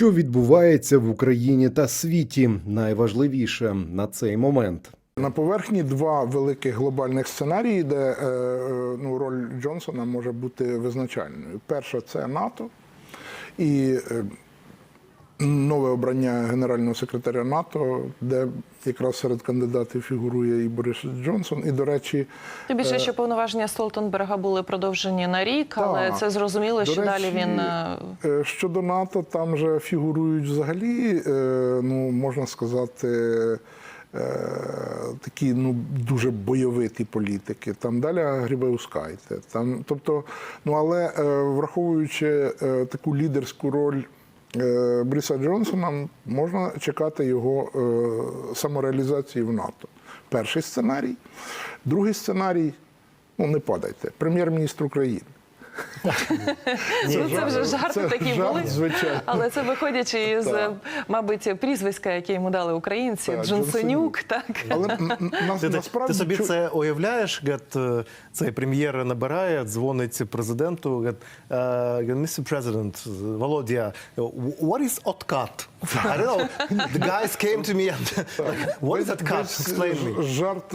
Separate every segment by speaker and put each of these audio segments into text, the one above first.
Speaker 1: Що відбувається в Україні та світі? Найважливіше на цей момент.
Speaker 2: На поверхні два великих глобальних сценарії, де е, ну, роль Джонсона може бути визначальною. Перша це НАТО і е, нове обрання генерального секретаря НАТО, де якраз серед кандидатів фігурує і Борис Джонсон. І, до речі,
Speaker 3: Тим більше, що повноваження Столтенберга були продовжені на рік, але це зрозуміло, що
Speaker 2: речі,
Speaker 3: далі він е,
Speaker 2: Е, Щодо НАТО, там же фігурують взагалі, е, ну можна сказати, е, такі ну дуже бойовиті політики. Там далі Грібеускайте. Там, тобто, ну але е, враховуючи е, таку лідерську роль. Е, Бріса Джонсона можна чекати його е, самореалізації в НАТО. Перший сценарій. Другий сценарій ну не падайте. Прем'єр-міністр України.
Speaker 3: Ну, це вже жарти
Speaker 2: це
Speaker 3: такі
Speaker 2: жарт,
Speaker 3: були.
Speaker 2: звичайно.
Speaker 3: Але це виходячи із, е, мабуть, прізвиська, яке йому дали українці,
Speaker 2: Так,
Speaker 3: Джонсонюк.
Speaker 4: Ти, ти,
Speaker 2: насправді
Speaker 4: ти собі
Speaker 2: чу-
Speaker 4: це уявляєш, Гет, е, цей прем'єр набирає, дзвонить президенту, е, Mr. President, Володя, what is откат? I don't know. The guys came to me and like, what is that cut? Explain me.
Speaker 2: Жарт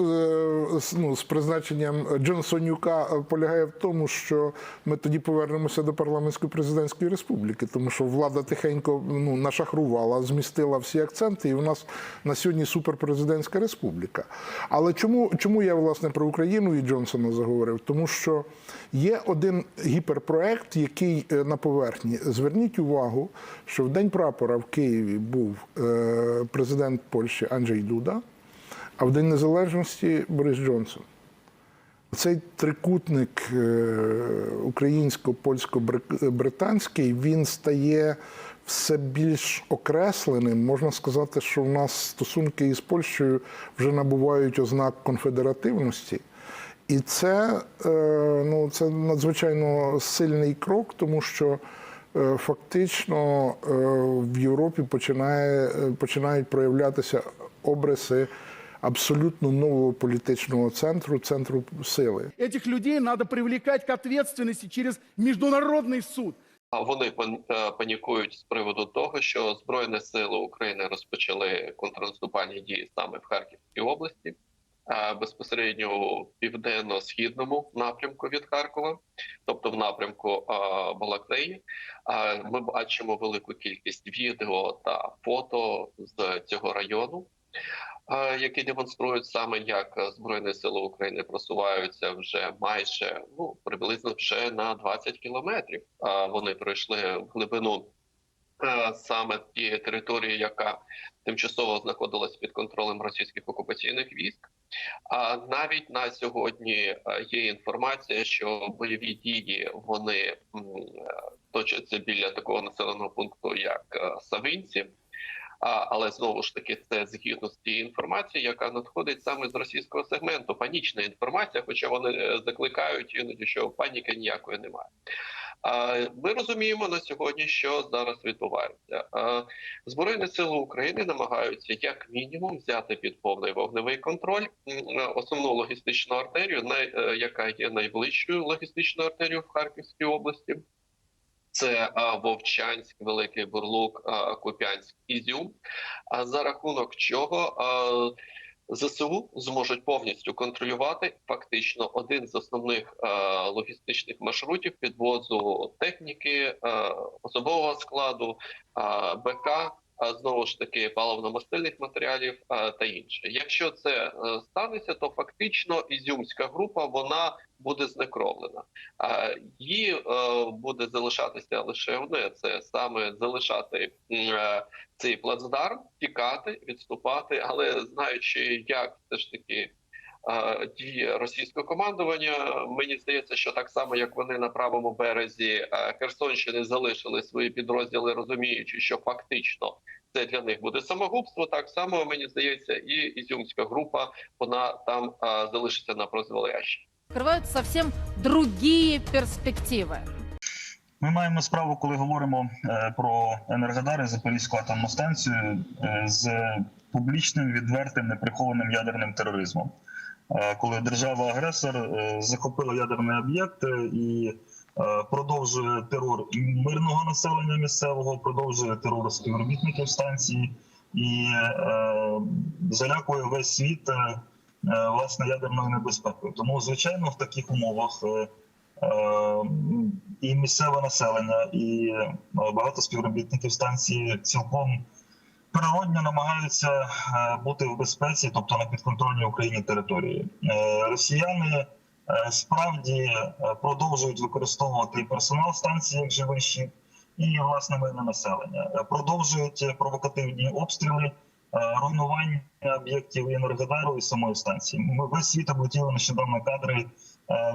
Speaker 2: з- ну, з призначенням Джонсонюка полягає в тому, що ми тоді повернемося до парламентської президентської республіки, тому що влада тихенько ну, нашахрувала, змістила всі акценти, і у нас на сьогодні суперпрезидентська республіка. Але чому, чому я власне про Україну і Джонсона заговорив? Тому що є один гіперпроект, який е, на поверхні. Зверніть увагу, що в день прапора в Києві був е, президент Польщі Анджей Дуда, а в День Незалежності Борис Джонсон. Цей трикутник е, українсько-польсько-британський він стає все більш окресленим. Можна сказати, що в нас стосунки із Польщею вже набувають ознак конфедеративності. І це, е, ну, це надзвичайно сильний крок, тому що е, фактично в Європі починає, починають проявлятися обриси абсолютно нового політичного центру, центру сили.
Speaker 5: Этих людей надо привлекать к ответственности через международный суд.
Speaker 6: А Вони е, панікують з приводу того, що Збройні сили України розпочали контрнаступальні дії саме в Харківській області, е, безпосередньо у південно-східному напрямку від Харкова, тобто в напрямку е, Балаклеї. Ми бачимо велику кількість відео та фото з цього району. Е, Які демонструють саме як збройні сили України просуваються вже майже ну приблизно вже на 20 кілометрів. А Вони пройшли в глибину е, саме тієї території, яка тимчасово знаходилась під контролем російських окупаційних військ. А навіть на сьогодні е, є інформація, що бойові дії вони е, точаться біля такого населеного пункту, як е, Савинці. Але знову ж таки, це згідно з тією інформацією, яка надходить саме з російського сегменту. Панічна інформація, хоча вони е, закликають іноді, що паніки ніякої немає. Ми розуміємо на сьогодні, що зараз відбувається. Збройні сили України намагаються як мінімум взяти під повний вогневий контроль м, основну логістичну артерію, е, яка є найближчою логістичною артерією в Харківській області. Це Вовчанськ, Великий Бурлук, Куп'янськ, Ізюм. А за рахунок чого ЗСУ зможуть повністю контролювати фактично один з основних логістичних маршрутів підвозу техніки, особового складу, БК. Знову ж таки паливно-мастильних матеріалів та інше. Якщо це е, станеться, то фактично ізюмська група вона буде знекровлена. Її е, буде залишатися лише одне: це саме залишати е, цей плацдарм, тікати, відступати, але знаючи, як все ж таки. Діє російського командування. Мені здається, що так само, як вони на правому березі Херсонщини залишили свої підрозділи, розуміючи, що фактично це для них буде самогубство. Так само мені здається, і ізюмська група вона там залишиться на прозволяще.
Speaker 7: открывают совсем другие перспективы.
Speaker 8: Ми маємо справу, коли говоримо е, про Енергодари Запорізьку атомну станцію е, з публічним відвертим неприхованим ядерним тероризмом. Е, Коли держава-агресор е, захопила ядерний об'єкт е, і продовжує терор мирного населення місцевого, продовжує терор співробітників станції і залякує весь світ власне ядерною небезпекою. Тому, звичайно, в таких умовах і місцеве населення, і багато співробітників станції цілком природньо намагаються е, бути в безпеці, тобто на підконтрольній Україні території. Е, Росіяни е, справді продовжують використовувати персонал станції як живий щит, і власне мирне населення. Продовжують провокативні обстріли, руйнування об'єктів енергодару і самої станції. Ми весь світ облетіли нещодавно кадри.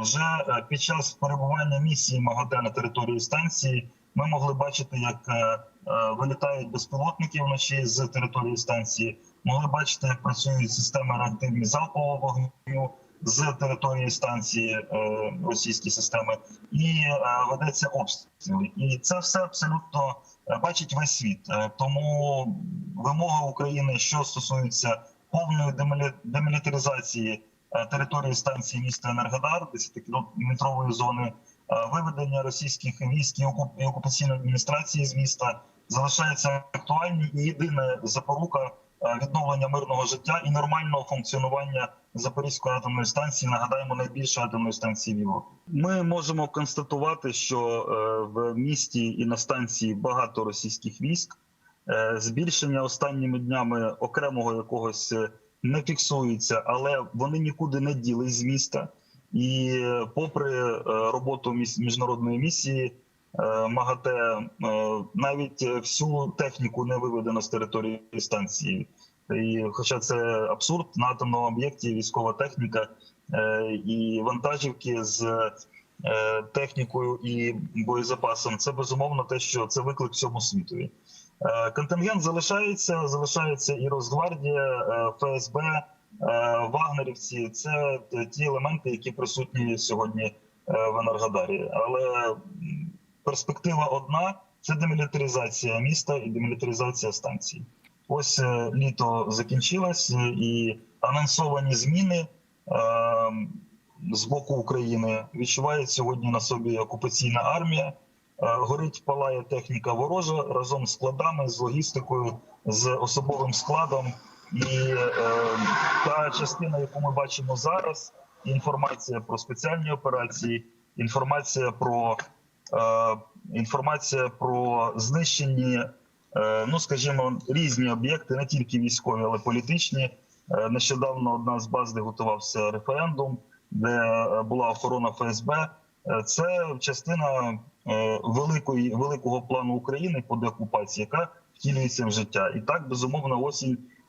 Speaker 8: Вже під час перебування місії МАГАТЕ на території станції ми могли бачити, як вилітають безпілотники вночі з території станції. Могли бачити, як працюють системи реактивні залпового вогню з території станції е, російські системи, і е, ведеться обстріл. І це все абсолютно е, бачить весь світ. Е, Тому вимога України, що стосується повної демілі- демілітаризації е, території станції міста Енергодар, 10-кілометрової зони е, виведення російських військ і окуп- і окупаційної адміністрації з міста залишається актуальні і єдина запорука е, відновлення мирного життя і нормального функціонування Запорізької атомної станції. Нагадаємо, найбільшої атомної станції в Європі. Ми можемо констатувати, що е, в місті і на станції багато російських військ. Е, Збільшення останніми днями окремого якогось е, не фіксується, але вони нікуди не ділись з міста. І е, попри е, роботу міжнародної місії е, МАГАТЕ, навіть всю техніку не виведено з території станції. І, хоча це абсурд, на атомному об'єкті військова техніка і вантажівки з технікою і боєзапасом, це безумовно те, що це виклик всьому світові. Контингент залишається, залишається і Росгвардія, ФСБ, Вагнерівці. Це ті елементи, які присутні сьогодні е, в Енергодарі. Але перспектива одна: це демілітаризація міста і демілітаризація станції. Ось е, літо закінчилось, е, і анонсовані зміни е, з боку України відчувають сьогодні на собі окупаційна армія. Е, Горить палає техніка ворожа разом з складами, з логістикою, з особовим складом. І е, та частина, яку ми бачимо зараз, інформація про спеціальні операції, інформація про е, інформація про знищені, е, ну скажімо, різні об'єкти, не тільки військові, але політичні. Е, нещодавно одна з баз, де готувався референдум, де е, була охорона ФСБ. Е, Це частина е, великої великого плану України по деокупації, яка втілюється в життя. І так безумовно осінь